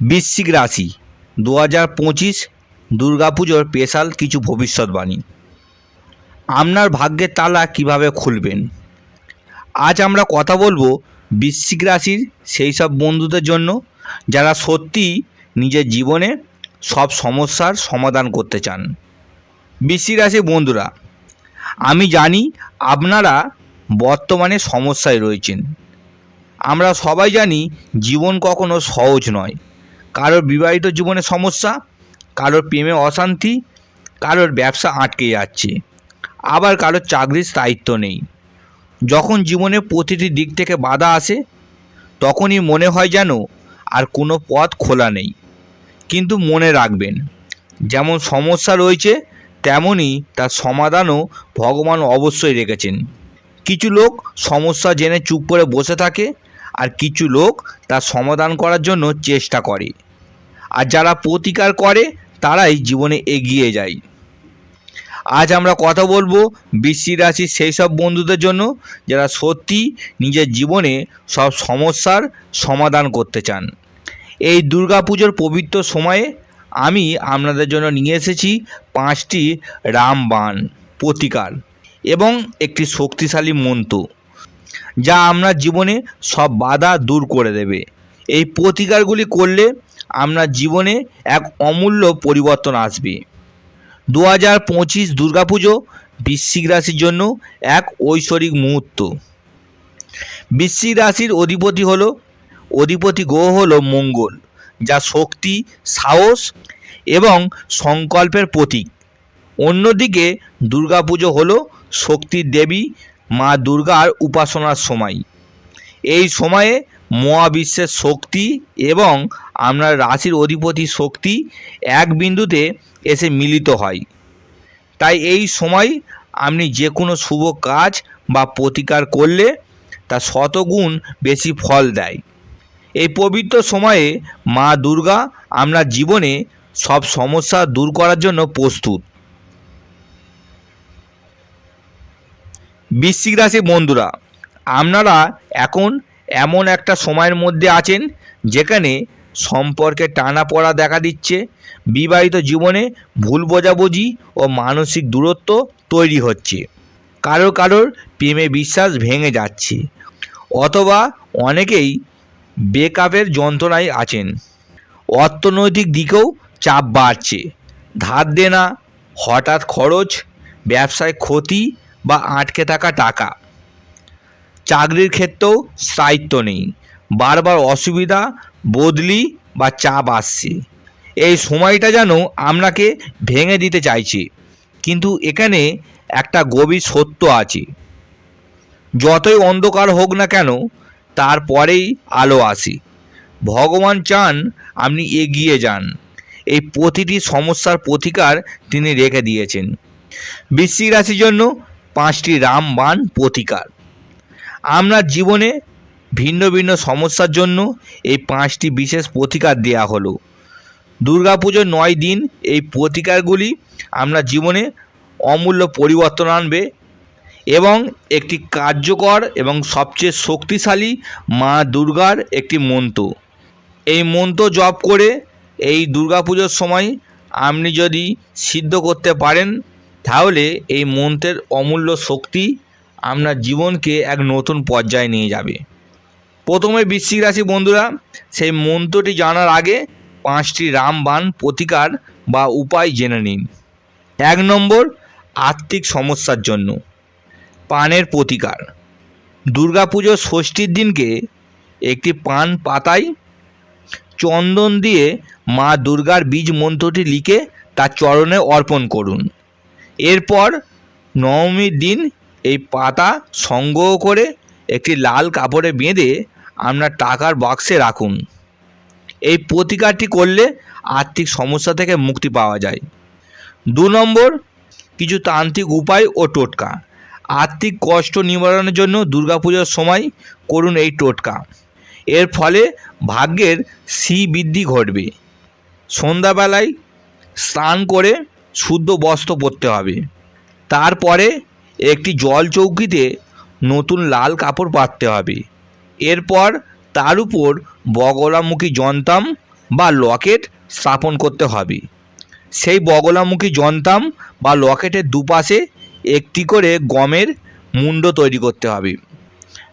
বৃশ্চিক রাশি। দু হাজার পঁচিশ দুর্গাপুজোর স্পেশাল কিছু ভবিষ্যৎবাণী। আপনার ভাগ্যের তালা কীভাবে খুলবেন? আজ আমরা কথা বলব বৃশ্চিক রাশির সেই সব বন্ধুদের জন্য, যারা সত্যি নিজের জীবনে সব সমস্যার সমাধান করতে চান। বৃশ্চিক রাশির বন্ধুরা, আমি জানি আপনারা বর্তমানে সমস্যায় রয়েছেন। আমরা সবাই জানি জীবন কখনো সহজ নয়। কারোর বিবাহিত জীবনে সমস্যা, কারোর প্রেমে অশান্তি, কারোর ব্যবসা আটকে যাচ্ছে। আবার কারোর চাকরির স্থায়িত্ব নেই। যখন জীবনে প্রতিটি দিক থেকে বাধা আসে, তখনই মনে হয় যেন আর কোনো পথ খোলা নেই। কিন্তু মনে রাখবেন, যেমন সমস্যা রয়েছে, তেমনই তার সমাধানও ভগবান অবশ্যই রেখেছেন। কিছু লোক সমস্যা জেনে চুপ করে বসে থাকে, আর কিছু লোক তার সমাধান করার জন্য চেষ্টা করে। আর যারা প্রতিকার করে, তারাই জীবনে এগিয়ে যায়। আজ আমরা কথা বলব বৃশ্চিক রাশির সেই সব বন্ধুদের জন্য, যারা সত্যি নিজের জীবনে সব সমস্যার সমাধান করতে চান। এই দুর্গাপুজোর পবিত্র সময়ে আমি আপনাদের জন্য নিয়ে এসেছি পাঁচটি রামবাণ প্রতিকার এবং একটি শক্তিশালী মন্ত্র, যা আপনার জীবনে সব বাধা দূর করে দেবে। এই প্রতিকারগুলি করলে আপনার জীবনে এক অমূল্য পরিবর্তন আসবে। দু হাজার পঁচিশ দুর্গাপুজো বৃশ্চিক রাশির জন্য এক ঐশ্বরিক মুহূর্ত। বৃশ্চিক রাশির অধিপতি হলো, অধিপতি গ্রহ হল মঙ্গল, যা শক্তি, সাহস এবং সংকল্পের প্রতীক। অন্যদিকে দুর্গাপুজো হল শক্তির দেবী মা দুর্গার উপাসনার সময়। এই সময়ে মহাবিশ্বের শক্তি এবং আপনার রাশির অধিপতি শক্তি এক বিন্দুতে এসে মিলিত হয়। তাই এই সময় আপনি যে কোনো শুভ কাজ বা প্রতিকার করলে তা শতগুণ বেশি ফল দেয়। এই পবিত্র সময়ে মা দুর্গা আপনার জীবনে সব সমস্যা দূর করার জন্য প্রস্তুত। বৃশ্চিক রাশি বন্ধুরা, আপনারা এখন এমন একটা সময়ের মধ্যে আছেন যেখানে সম্পর্কে টানা পড়া দেখা দিচ্ছে। বিবাহিত জীবনে ভুল বোঝাবুঝি ও মানসিক দূরত্ব তৈরি হচ্ছে। কারোর কারোর প্রেমে বিশ্বাস ভেঙে যাচ্ছে। অথবা অনেকেই বেকআপের যন্ত্রণায় আছেন। অর্থনৈতিক দিকেও চাপ বাড়ছে। ধার দেনা, হঠাৎ খরচ, ব্যবসায় ক্ষতি বা আটকে থাকা টাকা। চাকরির ক্ষেত্রেও স্থায়িত্ব নেই। বারবার অসুবিধা, বদলি বা চাপ আসছে। এই সময়টা যেন আপনাকে ভেঙে দিতে চাইছে। কিন্তু এখানে একটা গভীর সত্য আছে। যতই অন্ধকার হোক না কেন তারপরেই আলো আসে। ভগবান চান আপনি এগিয়ে যান। এই প্রতিটি সমস্যার প্রতিকার তিনি রেখে দিয়েছেন। বৃশ্চিক রাশির জন্য পাঁচটি রামবাণ প্রতিকার। আপনার জীবনে ভিন্ন ভিন্ন সমস্যার জন্য এই পাঁচটি বিশেষ প্রতিকার দেয়া হলো। দুর্গাপুজোর নয় দিন এই প্রতিকারগুলি আপনার জীবনে অমূল্য পরিবর্তন আনবে এবং একটি কার্যকর এবং সবচেয়ে শক্তিশালী মা দুর্গার একটি মন্ত্র। এই মন্ত্র জপ করে এই দুর্গাপুজোর সময় আপনি যদি সিদ্ধ করতে পারেন, তাহলে এই মন্ত্রের অমূল্য শক্তি আপনার জীবনকে এক নতুন পর্যায়ে নিয়ে যাবে। প্রথমে বৃশ্চিক রাশি বন্ধুরা, সেই মন্ত্রটি জানার আগে পাঁচটি রামবাণ প্রতিকার বা উপায় জেনে নিন। এক নম্বর, আর্থিক সমস্যার জন্য। পানের প্রতিকার। দুর্গাপুজোর ষষ্ঠীর দিনকে একটি পান পাতায় চন্দন দিয়ে মা দুর্গার বীজ মন্ত্রটি লিখে তার চরণে অর্পণ করুন। এরপর নবমীর দিন এই পাতা সংগ্রহ করে একটি লাল কাপড়ে বেঁধে আপনার টাকার বাক্সে রাখুন। এই প্রতিকারটি করলে আর্থিক সমস্যা থেকে মুক্তি পাওয়া যায়। দু নম্বর, কিছু তান্ত্রিক উপায় ও টোটকা। আর্থিক কষ্ট নিবারণের জন্য দুর্গাপুজোর সময় করুন এই টোটকা। এর ফলে ভাগ্যের শ্রী বৃদ্ধি ঘটবে। সন্ধ্যাবেলায় স্নান করে শুদ্ধ বস্ত্র পরতে হবে। তারপরে একটি জল চৌকিতে নতুন লাল কাপড় পাততে হবে। এরপর তার উপর বগলামুখী যন্তাম বা লকেট স্থাপন করতে হবে। সেই বগলামুখী যন্ত্রাম বা লকেটের দুপাশে একটি করে গমের মুন্ড তৈরি করতে হবে।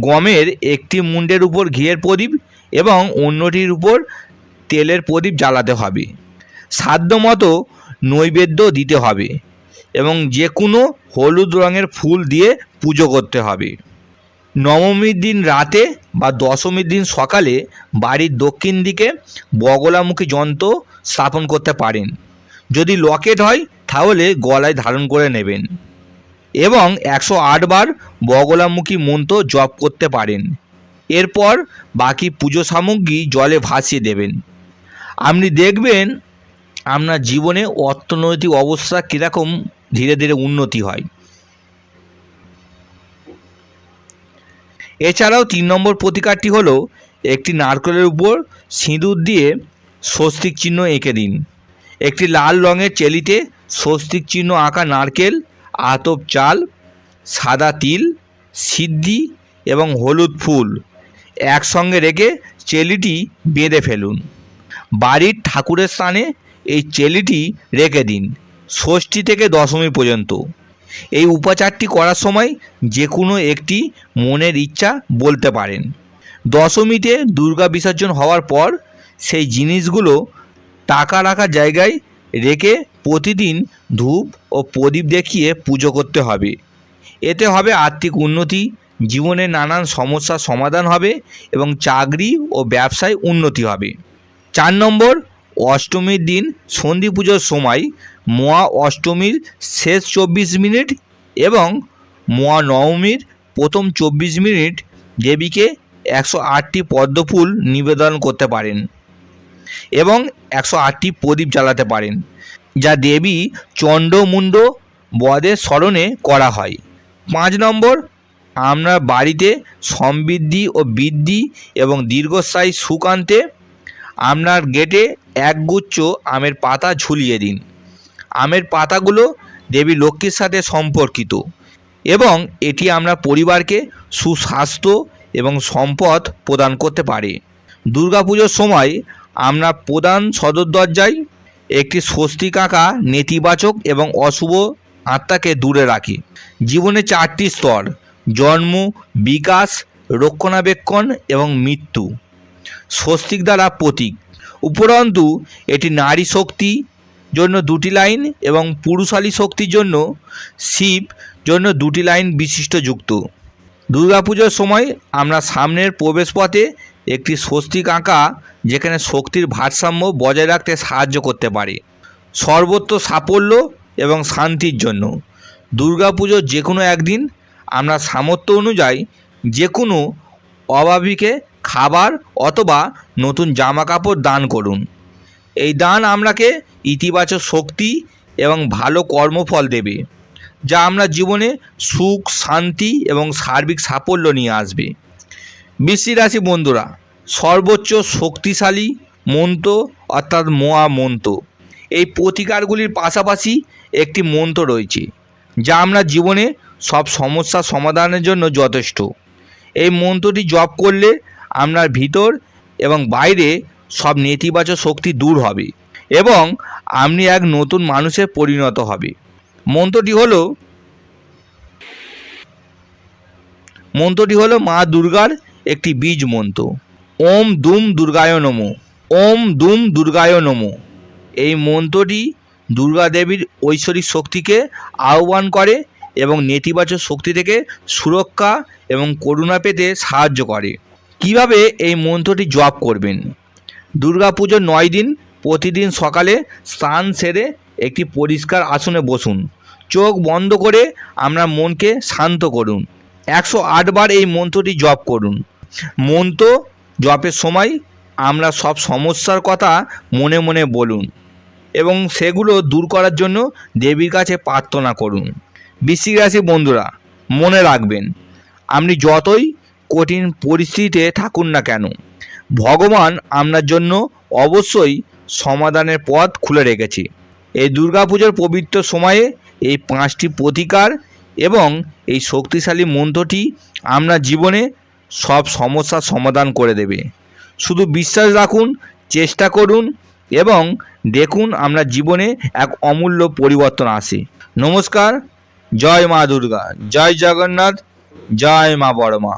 গমের একটি মুন্ডের উপর ঘিয়ের প্রদীপ এবং অন্যটির উপর তেলের প্রদীপ জ্বালাতে হবে। সাধ্যমতো নৈবেদ্য দিতে হবে এবং যে কোনো হলুদ রঙের ফুল দিয়ে পুজো করতে হবে। নবমীর দিন রাতে বা দশমীর দিন সকালে বাড়ির দক্ষিণ দিকে বগলামুখী যন্ত্র স্থাপন করতে পারেন। যদি লকেট হয়, তাহলে গলায় ধারণ করে নেবেন এবং একশো বার বগলামুখী মন্ত্র জপ করতে পারেন। এরপর বাকি পুজো সামগ্রী জলে ভাসিয়ে দেবেন। আপনি দেখবেন, আপনার জীবনে অর্থনৈতিক অবস্থা কীরকম ধীরে ধীরে উন্নতি হয়। এছাড়াও তিন নম্বর প্রতিকারটি হলো একটি নারকেলের উপর সিঁদুর দিয়ে স্বস্তিক চিহ্ন এঁকে দিন। একটি লাল রঙের চেলিতে স্বস্তিক চিহ্ন আঁকা নারকেল, আতপ চাল, সাদা তিল, সিদ্ধি এবং হলুদ ফুল একসঙ্গে রেখে চেলিটি বেঁধে ফেলুন। বাড়ির ঠাকুরের স্থানে এই চেলিটি রেখে দিন, ষষ্ঠী থেকে দশমী পর্যন্ত। এই উপাচারটি করার সময় যে কোনো একটি মনের ইচ্ছা বলতে পারেন। দশমীতে দুর্গা বিসর্জন হওয়ার পর সেই জিনিসগুলো টাকা রাখার জায়গায় রেখে প্রতিদিন ধূপ ও প্রদীপ দেখিয়ে পুজো করতে হবে। এতে হবে আর্থিক উন্নতি, জীবনে নানান সমস্যার সমাধান হবে এবং চাকরি ও ব্যবসায় উন্নতি হবে। চার নম্বর, অষ্টমীর দিন সন্ধি পুজোর সময় মহা অষ্টমীর শেষ চব্বিশ মিনিট এবং মহা নবমীর প্রথম চব্বিশ মিনিট দেবীকে একশো আটটি পদ্মফুল নিবেদন করতে পারেন এবং একশো আটটি প্রদীপ জ্বালাতে পারেন, যা দেবী চণ্ডমুণ্ড বদের স্মরণে করা হয়। পাঁচ নম্বর আপনার বাড়িতে সমৃদ্ধি ও বৃদ্ধি এবং দীর্ঘস্থায়ী সুখ আনতে আপনার গেটে একগুচ্ছ আমের পাতা ঝুলিয়ে দিন। আমের পাতাগুলো দেবী লক্ষ্মীর সাথে সম্পর্কিত। এবং এটি আপনার পরিবারকে সুস্বাস্থ্য এবং সম্পদ প্রদান করতে পারে। দুর্গাপুজোর সময় আমরা প্রধান সদর দরজায় একটি স্বস্তিক আঁকা নেতিবাচক এবং অশুভ আত্মাকে দূরে রাখে। জীবনে চারটি স্তর, জন্ম, বিকাশ, রক্ষণাবেক্ষণ এবং মৃত্যু। স্বস্তিক দ্বারা প্রতীক। উপরন্তু এটি নারী শক্তি জন্য দুটি লাইন এবং পুরুষালী শক্তির জন্য শিব জন্য দুটি লাইন বিশিষ্ট যুক্ত। দুর্গাপুজোর সময় আমরা সামনের প্রবেশপথে একটি স্বস্তিক আঁকা যেখানে শক্তির ভারসাম্য বজায় রাখতে সাহায্য করতে পারে। সর্বত্র সাফল্য এবং শান্তির জন্য। দুর্গাপুজোর যে কোনো একদিন আমরা সামর্থ্য অনুযায়ী যে কোনো অভাবীকে খাবার অথবা নতুন জামা কাপড় দান করুন। এই দান আমরাকে ইতিবাচক শক্তি এবং ভালো কর্মফল দেবে, যা আমরা জীবনে সুখ, শান্তি এবং সার্বিক সাফল্য নিয়ে আসবে। বৃশ্চিক রাশি বন্ধুরা, সর্বোচ্চ শক্তিশালী মন্ত্র অর্থাৎ মোয়া মন্ত্র এই প্রতিকারগুলির পাশাপাশি একটি মন্ত্র রয়েছে, যা আমরা জীবনে সব সমস্যা সমাধানের জন্য যথেষ্ট। এই মন্ত্রটি জপ করলে আপনার ভিতর এবং বাইরে সব নেতিবাচক শক্তি দূর হবে। এবং আপনি এক নতুন মানুষে পরিণত হবে। মন্ত্রটি হলো মন্ত্রটি হলো মা দুর্গার একটি বীজ মন্ত্র। ওম দুম দুর্গায় নমো, ওম দুম দুর্গায় নমো। এই মন্ত্রটি দুর্গা দেবীর ঐশ্বরিক শক্তিকে আহ্বান করে এবং নেতিবাচক শক্তি থেকে সুরক্ষা এবং করুণা পেতে সাহায্য করে। কীভাবে এই মন্ত্রটি জপ করবেন? দুর্গাপুজোর নয় দিন প্রতিদিন সকালে স্নান সেরে একটি পরিষ্কার আসনে বসুন। চোখ বন্ধ করে আপনার মনকে শান্ত করুন। একশো আটবার এই মন্ত্রটি জপ করুন। মন্ত্র জপের সময় আমরা সব সমস্যার কথা মনে মনে বলুন এবং সেগুলো দূর করার জন্য দেবীর কাছে প্রার্থনা করুন। বৃশ্চিক রাশি বন্ধুরা, মনে রাখবেন, আপনি যতই কঠিন পরিস্থিতিতে থাকুন না কেন, ভগবান আপনার জন্য অবশ্যই সমাধানের পথ খুলে রেখেছে। এই দুর্গাপুজোর পবিত্র সময়ে এই পাঁচটি প্রতিকার এবং এই শক্তিশালী মন্ত্রটি আপনার জীবনে সব সমস্যার সমাধান করে দেবে। শুধু বিশ্বাস রাখুন, চেষ্টা করুন এবং দেখুন আমরা জীবনে এক অমূল্য পরিবর্তন আসে। নমস্কার, জয় মা দুর্গা, জয় জগন্নাথ, জয় মা বড়মা।